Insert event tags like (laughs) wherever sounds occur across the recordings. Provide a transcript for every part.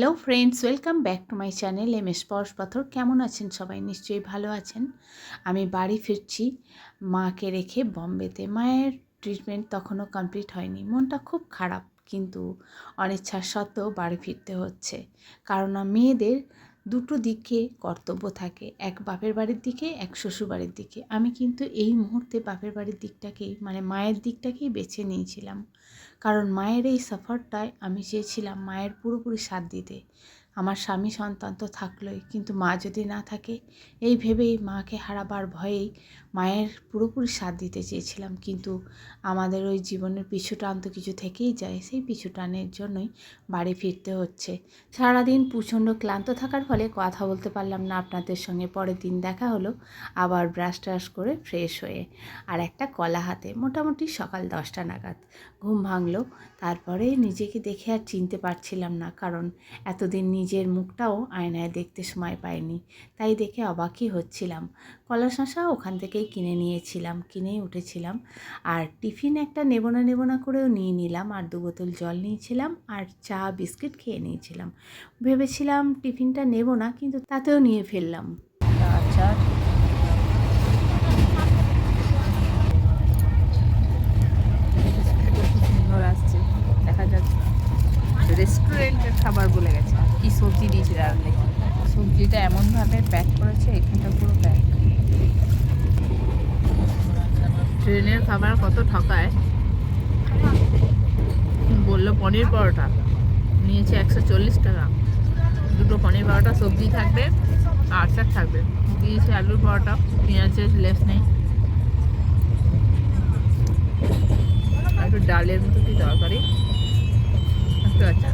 Hello friends, welcome back to my channel M S Parash Pathar. কেমন আছেন সবাই? নিশ্চয়ই ভালো আছেন। আমি বাড়ি ফিরছি মাকে রেখে বম্বেতে। মায়ের ট্রিটমেন্ট তখনও কমপ্লিট হয়নি। মনটা খুব খারাপ, কিন্তু অনিচ্ছা সত্ত্বেও বাড়ি ফিরতে হচ্ছে। কারণ মেয়েদের দুটো দিকে কর্তব্য থাকে, এক বাপের বাড়ির দিকে, এক শ্বশুর বাড়ির দিকে। আমি কিন্তু এই মুহূর্তে বাপের বাড়ির দিকটাকেই মানে মায়ের দিকটাকেই বেছে নিয়েছিলাম। কারণ মায়ের এই সফরটায় আমি চেয়েছিলাম মায়ের পুরোপুরি সাথ দিতে। আমার স্বামী সন্তান তো থাকলোই, কিন্তু মা যদি না থাকে, এই ভেবেই মাকে হারাবার ভয়েই মায়ের পুরোপুরি সাথ দিতে চেয়েছিলাম। কিন্তু আমাদের ওই জীবনের পিছু টান তো কিছু থেকেই যায়। সেই পিছু টানের জন্যই বাড়ি ফিরতে হচ্ছে। সারাদিন প্রচণ্ড ক্লান্ত থাকার ফলে কথা বলতে পারলাম না আপনাদের সঙ্গে। পরের দিন দেখা হলো, আবার ব্রাশ ট্রাশ করে ফ্রেশ হয়ে। আর একটা কলা হাতে, মোটামুটি সকাল দশটা নাগাদ। ঘুম ভাঙলো, তারপরে নিজেকে দেখে আর চিনতে পারছিলাম না, কারণ এতদিন নিজের মুখটাও আয়নায় দেখতে সময় পাইনি। তাই দেখে অবাকই হচ্ছিলাম। কলা শশা ওখান থেকেই কিনে নিয়েছিলাম, কিনেই উঠেছিলাম। আর টিফিন একটা নেব না নেব না করেও নিয়ে নিলাম, আর দু বোতল জল নিয়েছিলাম, আর চা, বিস্কিট খেয়ে নিয়েছিলাম। ভেবেছিলাম টিফিনটা নেব না কিন্তু তাতেও নিয়ে ফেললাম। আচ্ছা। আসছে, দেখা রেস্টুরেন্টের খাবার বলে গেছে কি সবজি দিয়েছে রান্নায় সবজিটা এমনভাবে প্যাক করেছে, এখানটা পুরো প্যাক। ট্রেনের খাবার কত ঠকায়? বলল পনির পরোটা। নিয়েছে একশো চল্লিশ টাকা। দুটো পনির পরোটা, সবজি থাকবে আচার থাকবে। দিয়েছে আলুর পরোটা, পেঁয়াজের লেস নেই। আর একটু ডালের মতো কি তরকারি? একটু আচার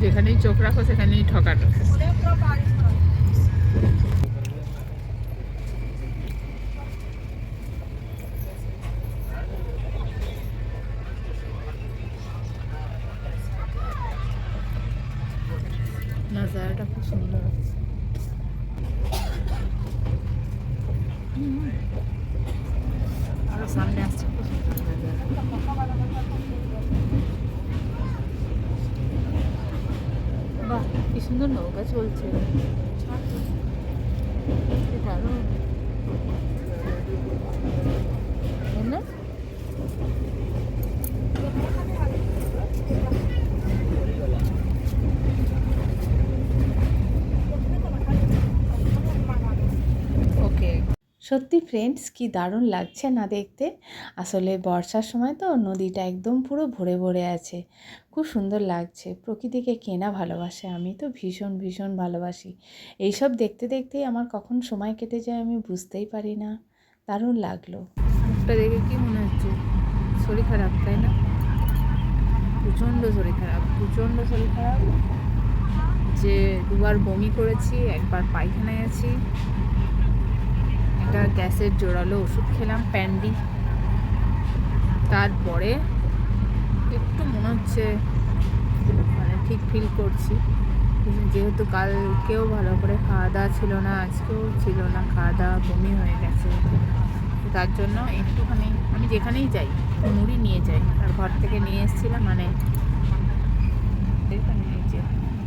যেখানেই চোখ রাখো সেখানেই ঠকাটো। সুন্দর নৌকা চলছে। দারুণ তাই না? ওকে সত্যি ফ্রেন্ডস কি দারুণ লাগছে না দেখতে? আসলে বর্ষার সময় তো নদীটা একদম পুরো ভরে ভরে আছে। খুব সুন্দর লাগছে। প্রকৃতিকে কেনা ভালোবাসে? আমি তো ভীষণ ভীষণ ভালোবাসি। এইসব দেখতে দেখতেই আমার কখন সময় কেটে যায় আমি বুঝতেই পারি না। দারুণ লাগল। দেখে কি মনে হচ্ছে? শরীর খারাপ, তাই না? প্রচণ্ড শরীর খারাপ, প্রচণ্ড শরীর খারাপ। যে দুবার বমি করেছি, একবার পায়খানায় আছি। একটা গ্যাসের জোরালো ওষুধ খেলাম, প্যান্ডি। তারপরে একটু মনে হচ্ছে মানে ঠিক ফিল করছি। যেহেতু কালকেও ভালো করে খাওয়া দাওয়া ছিল না, আজকেও ছিল না, খাওয়া দাওয়া বমি হয়ে গেছে। তার জন্য একটুখানি, আমি যেখানেই যাই, মুড়ি নিয়ে যাই। আর ঘর থেকে নিয়ে এসেছিলাম মানে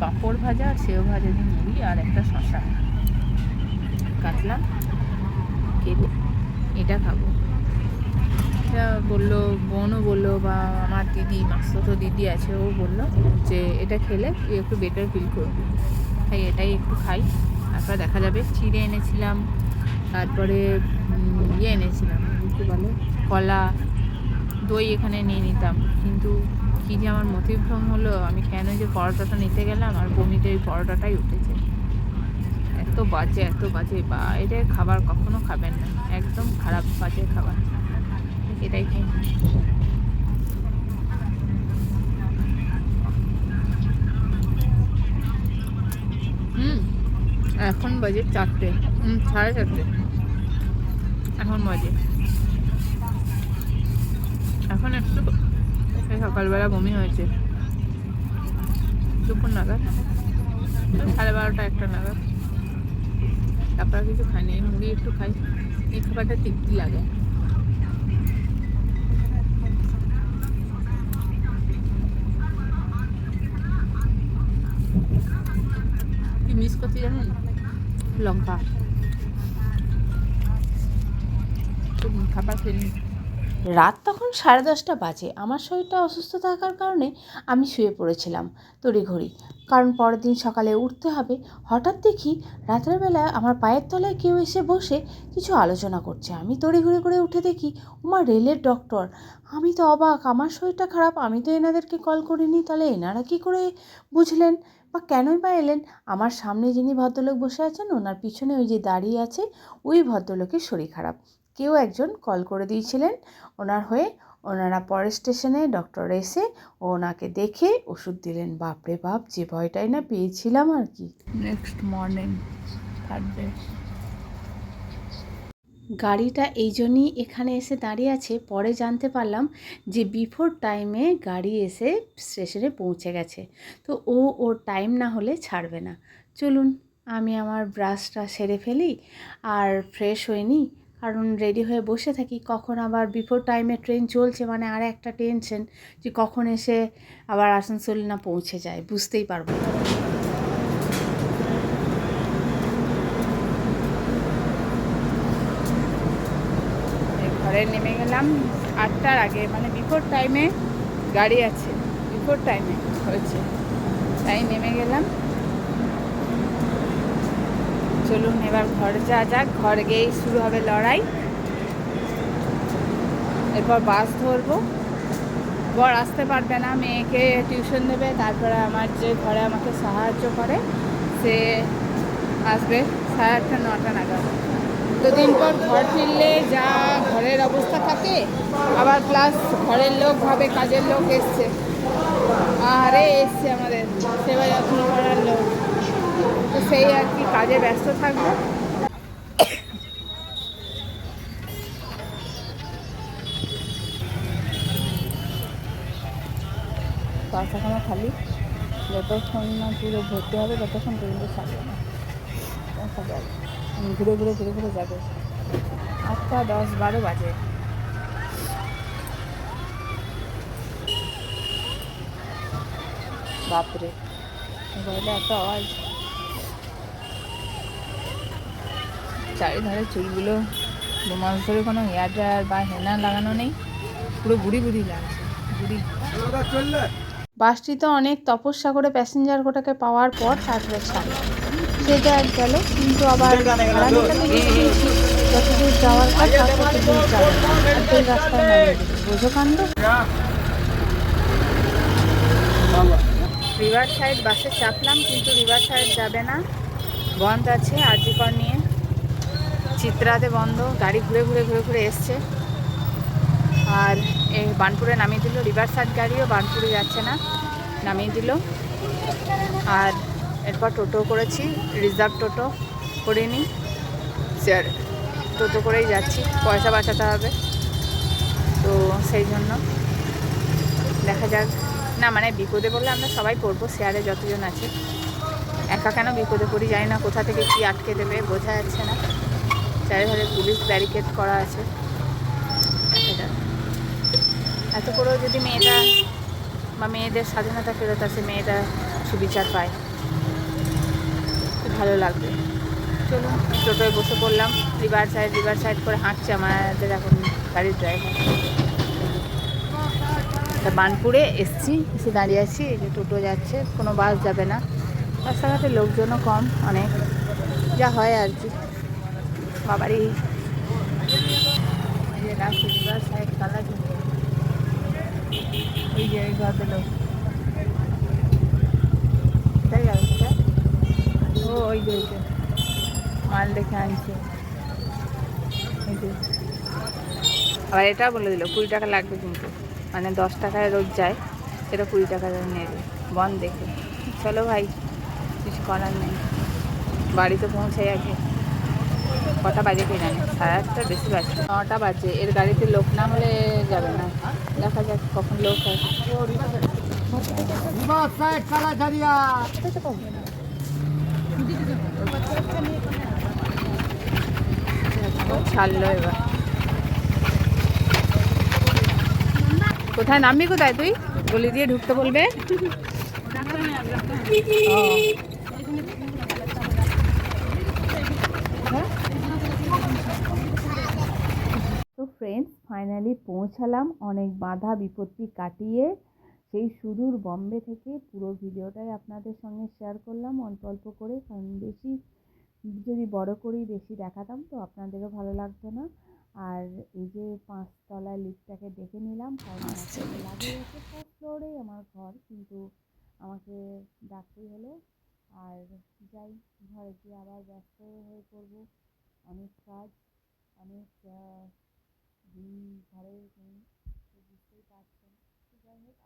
পাঁপড় ভাজা আর সেও ভাজা দিয়ে মুড়ি আর একটা শশা কাটলাম কেটে এটা খাব। এটা বলল, বোনও বলল বা আমার দিদি মাস্তো দিদি আছে, ও বলল যে এটা খেলে একটু বেটার ফিল করবি। তাই এটাই একটু খাই। তারপর দেখা যাবে, চিড়ে এনেছিলাম, তারপরে ইয়ে এনেছিলাম, কী বলে, কলা, দই এখানে নিয়ে নিতাম। কিন্তু কী যে আমার মতিভ্রম হলো, আমি কেন যে পরোটাটা নিতে গেলাম, আর বমিতে ওই পরোটাটাই উঠেছে। এত বাজে এত বাজে বাইরের খাবার কখনো খাবেন না। একদম খারাপ, বাজে খাবার। এটাই খাই। হুম, এখন বাজে চারটে। হুম, সাড়ে চারটে। এখন বাজে। এখন একটু সকালবেলা বমি হয়েছে। দুপুর নাগাদ। সাড়ে বারোটা একটা নাগাদ। আপনারা কিছু খাই না এই মুড়ি একটু খাই। এই খাবারটা তৃপ্তি লাগে। কি মিস করতে জানেন? লঙ্কা। খাবার খেয়ে রাত তখন সাড়ে দশটা বাজে। আমার শরীরটা অসুস্থ থাকার কারণে আমি শুয়ে পড়েছিলাম তড়িঘড়ি। কারণ পরের দিন সকালে উঠতে হবে। হঠাৎ দেখি রাতের বেলায় আমার পায়ের তলায় কেউ এসে বসে কিছু আলোচনা করছে। আমি তড়িঘড়ি করে উঠে দেখি, উমা, রেলের ডক্টর। আমি তো অবাক, আমার শরীরটা খারাপ, আমি তো এনাদেরকে কল করিনি, তাহলে এনারা কী করে বুঝলেন? বা কেনই বা এলেন? আমার সামনে যিনি ভদ্রলোক বসে আছেন, ওনার পিছনে ওই যে দাঁড়িয়ে আছে, ওই ভদ্রলোকের শরীর খারাপ। কেউ একজন কল করে দিয়েছিলেন, ওনার হয়ে ওনারা পরের স্টেশনে ডক্টর এসে ওনাকে দেখে ওষুধ দিলেন। বাপরে বাপ যে ভয়টাই না পেয়েছিলাম আর কি। নেক্সট মর্নিং থার্ড ডে গাড়িটা এই জন্যই এখানে এসে দাঁড়িয়ে আছে পরে জানতে পারলাম যে বিফোর টাইমে গাড়ি এসে স্টেশনে পৌঁছে গেছে। তো ও ওর টাইম না হলে ছাড়বে না। চলুন আমি আমার ব্রাশটা সেরে ফেলি আর ফ্রেশ হয়ে নিই কারণ রেডি হয়ে বসে থাকি, কখন আবার বিফোর টাইমে ট্রেন চলছে মানে আর একটা টেনশন যে কখন এসে আবার আসানসোল না পৌঁছে যায়, বুঝতেই পারব ঘরে নেমে গেলাম, আটটার আগে মানে বিফোর টাইমে গাড়ি আছে বিফোর টাইমে হয়েছে। তাই নেমে গেলাম। চলুন এবার ঘর যা যাক। ঘর গিয়েই শুরু হবে লড়াই। এরপর বাস ধরবো। বর আসতে পারবে না, মেয়েকে টিউশন দেবে। তারপরে আমার যে ঘরে আমাকে সাহায্য করে, সে আসবে সাড়ে আটটা, নটা নাগাদ। দুদিন পর ঘর ফিরলে যা ঘরের অবস্থা থাকে, আবার প্লাস ঘরের লোক ভাবে কাজের লোক এসছে। আরে এসছে আমাদের। সেবা যত্ন করার লোক। সেই আর কি কাজে ব্যস্ত থাকব। বাসাখানা খালি। যতক্ষণ না পুরো ভর্তি হবে, ততক্ষণ পর্যন্ত থাকবে না। ঘুরে ঘুরে ঘুরে ঘুরে যাবে। আটটা দশ বারো বাজে। বাপরে। মোবাইলে এত আওয়াজ। চারিধারে চুলগুলো দু মাস ধরে কোনো হেয়ার ড্রায়ার বা হেনা লাগানো নেই। পুরো বুড়ি বুড়ি লাগছে বাসটি তো অনেক তপস্যা করে প্যাসেঞ্জার গোটাকে পাওয়ার পর তারপরে ছাড়ে সেটা এক গেল, কিন্তু আবার যতদূর যাওয়ার পর ততদূর যাবে রাস্তায় বোঝো রিভার সাইড বাসে চাপলাম, কিন্তু রিভার সাইড যাবে না। বন্ধ আছে আজিকর নিয়ে চিত্রাতে বন্ধ, গাড়ি ঘুরে ঘুরে ঘুরে ঘুরে এসছে। আর এই বানপুরে নামিয়ে দিল রিভার সাইড গাড়িও বানপুরে যাচ্ছে না, নামিয়ে দিল। আর এরপর টোটো করেছি, রিজার্ভ টোটো করিনি, স্যার টোটো করেই যাচ্ছি, পয়সা বাঁচাতে হবে। তো সেই জন্য দেখা যাক। না মানে বিপদে বললে আমরা সবাই পড়ব শেয়ারে যতজন আছে। একা কেন বিপদে পড়ি জানি না, কোথা থেকে কি আটকে দেবে, বোঝা যাচ্ছে না। চারিধারে পুলিশ ব্যারিকেড করা আছে। এত করেও যদি মেয়েটা বা মেয়েদের স্বাধীনতা ফেরত আছে মেয়েটা সুবিচার পায়। ভালো লাগবে। চলুন টোটোয় বসে পড়লাম। রিভার সাইড রিভার সাইড করে হাঁটছে আমাদের এখন গাড়ির ড্রাইভার তা বানপুরে এসছি, এসে দাঁড়িয়ে আছি, এই যে টোটো যাচ্ছে, কোনো বাস যাবে না। রাস্তাঘাটে লোকজনও কম, অনেক। যা হয় আর কি। বাবারই এই যে? ও ওই মাল দেখে আনছে আবার এটা বলে দিল, কুড়ি টাকা লাগবে কিন্তু। মানে দশ টাকায় রোজ যায়, সেটা কুড়ি টাকা নেবে। বন দেখে। চলো ভাই, কিছু করার নেই। বাড়িতে পৌঁছে আগে কটা বাজে কে জানে? সাড়ে আটটার বেশি বাজে। নটা বাজে এর গাড়িতে লোক না হলে যাবে না। দেখা যাক কখন লোক হয়। ছাড়লো এবার। কোথায়? নামবি কোথায় তুই? গলি দিয়ে ঢুকতে বলবে? (laughs) ফ্রেন্ডস ফাইনালি পৌঁছালাম। অনেক বাধা বিপত্তি কাটিয়ে সেই সুদূর বম্বে থেকে পুরো ভিডিওটাই আপনাদের সঙ্গে শেয়ার করলাম। অল্প অল্প করে কারণ বেশি যদি বড় করেই বেশি দেখাতাম তো আপনাদেরও ভালো লাগতো না। আর এই যে পাঁচতলা লিফটটাকে দেখে নিলাম কারণ ফার্স্ট ফ্লোরেই আমার ঘর কিন্তু আমাকে ডাকতেই হলো। আর যাই ঘরে গিয়ে আবার ব্যস্ত হয়ে পড়ব। অনেক কাজ অনেক ঘরে বুঝতেই পারছেন। তো যাই হোক